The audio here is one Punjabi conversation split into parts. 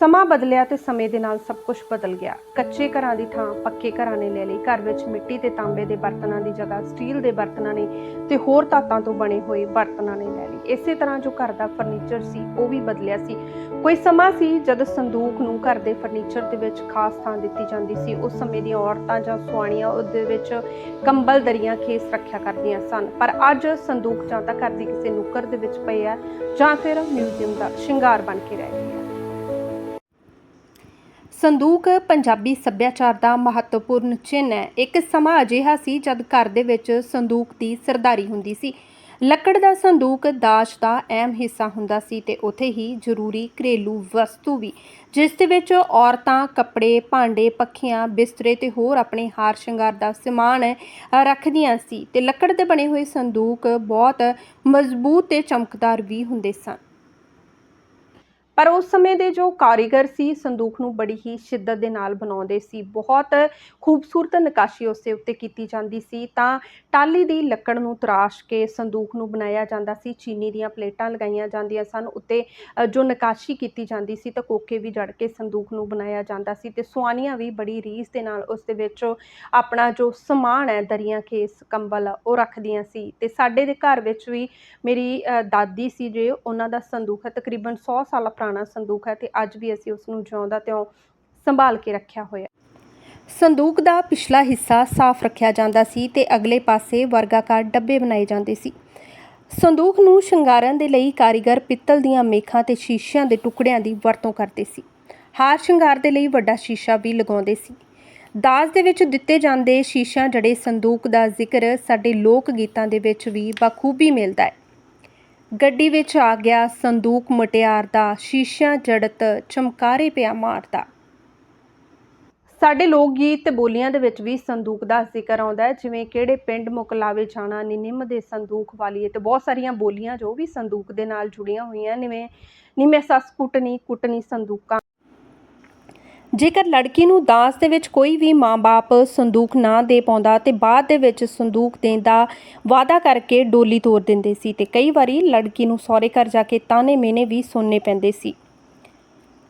ਸਮਾਂ ਬਦਲਿਆ ਤੇ ਸਮੇਂ ਦੇ ਨਾਲ ਸਭ ਕੁਝ ਬਦਲ ਗਿਆ। ਕੱਚੇ ਘਰਾਂ ਦੀ ਥਾਂ ਪੱਕੇ ਘਰਾਂ ਨੇ ਲੈ ਲਈ। ਘਰ ਵਿੱਚ ਮਿੱਟੀ ਤੇ ਤਾਂਬੇ ਦੇ ਬਰਤਨਾਂ ਦੀ ਜਗ੍ਹਾ, ਸਟੀਲ ਦੇ ਬਰਤਨਾਂ ਨੇ ਤੇ ਹੋਰ ਧਾਤਾਂ ਤੋਂ ਬਣੇ ਹੋਏ ਬਰਤਨਾਂ ਨੇ ਲੈ ਲਈ। ਇਸੇ ਤਰ੍ਹਾਂ ਜੋ ਘਰ ਦਾ ਫਰਨੀਚਰ ਸੀ, ਉਹ ਵੀ ਬਦਲਿਆ ਸੀ। ਕੋਈ ਸਮਾਂ ਸੀ ਜਦ ਸੰਦੂਕ ਨੂੰ ਘਰ ਦੇ ਫਰਨੀਚਰ ਦੇ ਵਿੱਚ ਖਾਸ ਥਾਂ ਦਿੱਤੀ ਜਾਂਦੀ ਸੀ। ਉਸ ਸਮੇਂ ਦੀਆਂ ਔਰਤਾਂ ਜਾਂ ਸੁਆਣੀਆਂ ਉਹਦੇ ਵਿੱਚ ਕੰਬਲ, ਦਰੀਆਂ, ਖੇਸ ਰੱਖਿਆ ਕਰਦੀਆਂ ਸਨ। ਪਰ ਅੱਜ ਸੰਦੂਕ ਜਾਂ ਤਾਂ ਘਰ ਦੀ ਕਿਸੇ ਨੁੱਕਰ ਦੇ ਵਿੱਚ ਪਏ ਆ ਜਾਂ ਫਿਰ ਮਿਊਜ਼ੀਅਮ ਦਾ ਸ਼ਿੰਗਾਰ ਬਣ ਕੇ ਰਹਿ ਗਿਆ ਸੰਦੂਕ ਪੰਜਾਬੀ ਸੱਭਿਆਚਾਰ ਦਾ ਮਹੱਤਵਪੂਰਨ ਚਿੰਨ੍ਹ ਹੈ। ਇੱਕ ਸਮਾਂ ਅਜਿਹਾ ਸੀ ਜਦ ਘਰ ਦੇ ਵਿੱਚ ਸੰਦੂਕ ਦੀ ਸਰਦਾਰੀ ਹੁੰਦੀ ਸੀ। ਲੱਕੜ ਦਾ ਸੰਦੂਕ ਦਾਜ ਦਾ ਅਹਿਮ ਹਿੱਸਾ ਹੁੰਦਾ ਸੀ ਤੇ ਉੱਥੇ ਹੀ ਜ਼ਰੂਰੀ ਘਰੇਲੂ ਵਸਤੂ ਵੀ, ਜਿਸ ਦੇ ਵਿੱਚ ਔਰਤਾਂ, ਕੱਪੜੇ, ਭਾਂਡੇ, ਪੱਖੀਆਂ, ਬਿਸਤਰੇ ਤੇ ਹੋਰ ਆਪਣੇ ਹਾਰ ਸ਼ਿੰਗਾਰ ਦਾ ਸਮਾਨ ਰੱਖਦੀਆਂ ਸੀ ਤੇ ਲੱਕੜ ਦੇ ਬਣੇ ਹੋਏ ਸੰਦੂਕ ਬਹੁਤ ਮਜ਼ਬੂਤ ਤੇ ਚਮਕਦਾਰ ਵੀ ਹੁੰਦੇ ਸਨ। ਪਰ ਉਸ ਸਮੇਂ ਦੇ ਜੋ ਕਾਰੀਗਰ ਸੀ, ਸੰਦੂਕ ਨੂੰ ਬੜੀ ਹੀ ਸ਼ਿੱਦਤ ਦੇ ਨਾਲ ਬਣਾਉਂਦੇ ਸੀ। ਬਹੁਤ ਖੂਬਸੂਰਤ ਨਕਾਸ਼ੀ ਉਸ ਦੇ ਉੱਤੇ ਕੀਤੀ ਜਾਂਦੀ ਸੀ। ਤਾਂ ਟਾਲੀ ਦੀ ਲੱਕੜ ਨੂੰ ਤਰਾਸ਼ ਕੇ ਸੰਦੂਕ ਨੂੰ ਬਣਾਇਆ ਜਾਂਦਾ ਸੀ। ਚੀਨੀ ਦੀਆਂ ਪਲੇਟਾਂ ਲਗਾਈਆਂ ਜਾਂਦੀਆਂ ਸਨ। ਉੱਤੇ ਜੋ ਨਕਾਸ਼ੀ ਕੀਤੀ ਜਾਂਦੀ ਸੀ, ਤਾਂ ਕੋਕੇ ਵੀ ਜੜ ਕੇ ਸੰਦੂਕ ਨੂੰ ਬਣਾਇਆ ਜਾਂਦਾ ਸੀ ਤੇ ਸੁਆਨੀਆਂ ਵੀ ਬੜੀ ਰੀਸ ਦੇ ਨਾਲ ਉਸ ਦੇ ਵਿੱਚ ਆਪਣਾ ਜੋ ਸਮਾਨ ਹੈ, ਦਰੀਆਂ, ਖੇਸ, ਕੰਬਲ, ਉਹ ਰੱਖਦੀਆਂ ਸੀ। ਤੇ ਸਾਡੇ ਦੇ ਘਰ ਵਿੱਚ ਵੀ ਮੇਰੀ ਦਾਦੀ ਸੀ ਜੇ, ਉਹਨਾਂ ਦਾ ਸੰਦੂਕ ਤਕਰੀਬਨ 100 ਸਾਲ ਪੁਰਾਣਾ ਸੰਦੂਕ ਹੈ ਤੇ ਅੱਜ ਵੀ ਅਸੀਂ ਉਸ ਨੂੰ ਜਿਉਂਦਾ ਤਿਉਂ ਸੰਭਾਲ ਕੇ ਰੱਖਿਆ ਹੋਇਆ ਸੰਦੂਕ ਦਾ ਪਿਛਲਾ ਹਿੱਸਾ ਸਾਫ਼ ਰੱਖਿਆ ਜਾਂਦਾ ਸੀ ਤੇ ਅਗਲੇ ਪਾਸੇ ਵਰਗਾਕਾਰ ਡੱਬੇ ਬਣਾਏ ਜਾਂਦੇ ਸੀ। ਸੰਦੂਕ ਨੂੰ ਸ਼ਿੰਗਾਰਨ ਦੇ ਲਈ ਕਾਰੀਗਰ ਪਿੱਤਲ ਦੀਆਂ ਮੇਖਾਂ ਤੇ ਸ਼ੀਸ਼ਿਆਂ ਦੇ ਟੁਕੜਿਆਂ ਦੀ ਵਰਤੋਂ ਕਰਦੇ ਸੀ। ਹਾਰ ਸ਼ਿੰਗਾਰ ਦੇ ਲਈ ਵੱਡਾ ਸ਼ੀਸ਼ਾ ਵੀ ਲਗਾਉਂਦੇ ਸੀ। ਦਾਜ ਦੇ ਵਿੱਚ ਦਿੱਤੇ ਜਾਂਦੇ ਸ਼ੀਸ਼ਿਆਂ ਜੜੇ ਸੰਦੂਕ ਦਾ ਜ਼ਿਕਰ ਸਾਡੇ ਲੋਕ ਗੀਤਾਂ ਦੇ ਵਿੱਚ ਵੀ ਬਖੂਬੀ ਮਿਲਦਾ ਹੈ। ਗੱਡੀ ਵਿੱਚ ਆ ਗਿਆ, ਸੰਦੂਕ ਮਟਿਆਰ ਦਾ, ਸ਼ੀਸ਼ਿਆਂ ਜੜਤ, ਚਮਕਾਰੇ ਪਿਆ ਮਾਰਦਾ ਸਾਡੇ ਲੋਕ ਗੀਤ ਤੇ ਬੋਲੀਆਂ ਦੇ ਵਿੱਚ ਵੀ ਸੰਦੂਕ ਦਾ ਜ਼ਿਕਰ ਆਉਂਦਾ ਹੈ, ਜਿਵੇਂ ਕਿਹੜੇ ਪਿੰਡ ਮੁਕਲਾਵੇ ਜਾਣਾ ਨੀ ਨਿੰਮ ਦੇ ਸੰਦੂਕ ਵਾਲੀਏ ਤੇ ਬਹੁਤ ਸਾਰੀਆਂ ਬੋਲੀਆਂ ਜੋ ਵੀ ਸੰਦੂਕ ਦੇ ਨਾਲ ਜੁੜੀਆਂ ਹੋਈਆਂ ਨਿਵੇਂ ਨਿਵੇਂ ਸੱਸ ਕੁੱਟਣੀ ਕੁੱਟਣੀ ਸੰਦੂਕਾਂ। ਜੇਕਰ ਲੜਕੀ ਨੂੰ ਦਾਸ ਦੇ ਵਿੱਚ ਕੋਈ ਵੀ ਮਾਂ-ਬਾਪ ਸੰਦੂਕ ਨਾ ਦੇ ਪਾਉਂਦਾ ਤੇ ਬਾਅਦ ਦੇ ਵਿੱਚ ਸੰਦੂਕ ਦੇਣ ਦਾ ਵਾਅਦਾ ਕਰਕੇ ਡੋਲੀ ਤੋਰ ਦਿੰਦੇ ਸੀ ਤੇ ਕਈ ਵਾਰੀ ਲੜਕੀ ਨੂੰ ਸਹੁਰੇ ਘਰ ਜਾ ਕੇ ਤਾਨੇ ਮੇਨੇ ਵੀ ਸੁਣਨੇ ਪੈਂਦੇ ਸੀ।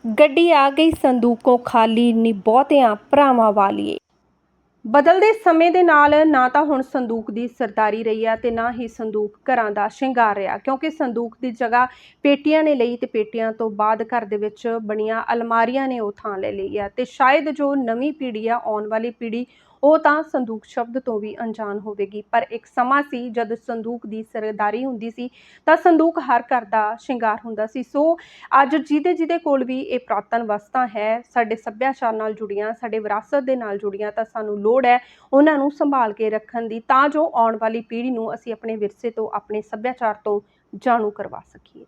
ਗੱਡੀ ਆ ਗਈ, ਸੰਦੂਕੋਂ ਖਾਲੀ ਨੀ ਬਹੁਤਿਆਂ ਭਰਾਵਾਂ ਵਾਲੀਏ। ਬਦਲਦੇ ਸਮੇਂ ਦੇ ਨਾਲ ਨਾ ਤਾਂ ਹੁਣ ਸੰਦੂਕ ਦੀ ਸਰਦਾਰੀ ਰਹੀ ਆ ਤੇ ਨਾ ਹੀ ਸੰਦੂਕ ਘਰਾਂ ਦਾ ਸ਼ਿੰਗਾਰ ਰਿਹਾ, ਕਿਉਂਕਿ ਸੰਦੂਕ ਦੀ ਜਗ੍ਹਾ ਪੇਟੀਆਂ ਨੇ ਲਈ ਤੇ ਪੇਟੀਆਂ ਤੋਂ ਬਾਅਦ ਘਰ ਦੇ ਵਿੱਚ ਬਣੀਆਂ ਅਲਮਾਰੀਆਂ ਨੇ ਉਹ ਥਾਂ ਲੈ ਲਈ ਆ ਤੇ ਸ਼ਾਇਦ ਜੋ ਨਵੀਂ ਪੀੜ੍ਹੀ ਆ, ਆਉਣ ਵਾਲੀ ਪੀੜ੍ਹੀ ਉਹ ਤਾਂ ਸੰਦੂਕ ਸ਼ਬਦ ਤੋਂ ਵੀ ਅਣਜਾਣ ਹੋਵੇਗੀ। ਪਰ ਇੱਕ ਸਮਾਂ ਸੀ ਜਦ ਸੰਦੂਕ ਦੀ ਸਰਦਾਰੀ ਹੁੰਦੀ ਸੀ, ਤਾਂ ਸੰਦੂਕ ਹਰ ਘਰ ਦਾ ਸ਼ਿੰਗਾਰ ਹੁੰਦਾ ਸੀ। ਸੋ ਅੱਜ ਜਿਹਦੇ ਜਿਹਦੇ ਕੋਲ ਵੀ ਇਹ ਪ੍ਰਾਤਨ ਵਸਤਾਂ ਹੈ, ਸਾਡੇ ਸੱਭਿਆਚਾਰ ਨਾਲ ਜੁੜੀਆਂ, ਸਾਡੇ ਵਿਰਾਸਤ ਦੇ ਨਾਲ ਜੁੜੀਆਂ, ਤਾਂ ਸਾਨੂੰ ਲੋੜ ਹੈ ਉਹਨਾਂ ਨੂੰ ਸੰਭਾਲ ਕੇ ਰੱਖਣ ਦੀ, ਤਾਂ ਜੋ ਆਉਣ ਵਾਲੀ ਪੀੜ੍ਹੀ ਨੂੰ ਅਸੀਂ ਆਪਣੇ ਵਿਰਸੇ ਤੋਂ, ਆਪਣੇ ਸੱਭਿਆਚਾਰ ਤੋਂ ਜਾਣੂ ਕਰਵਾ ਸਕੀਏ।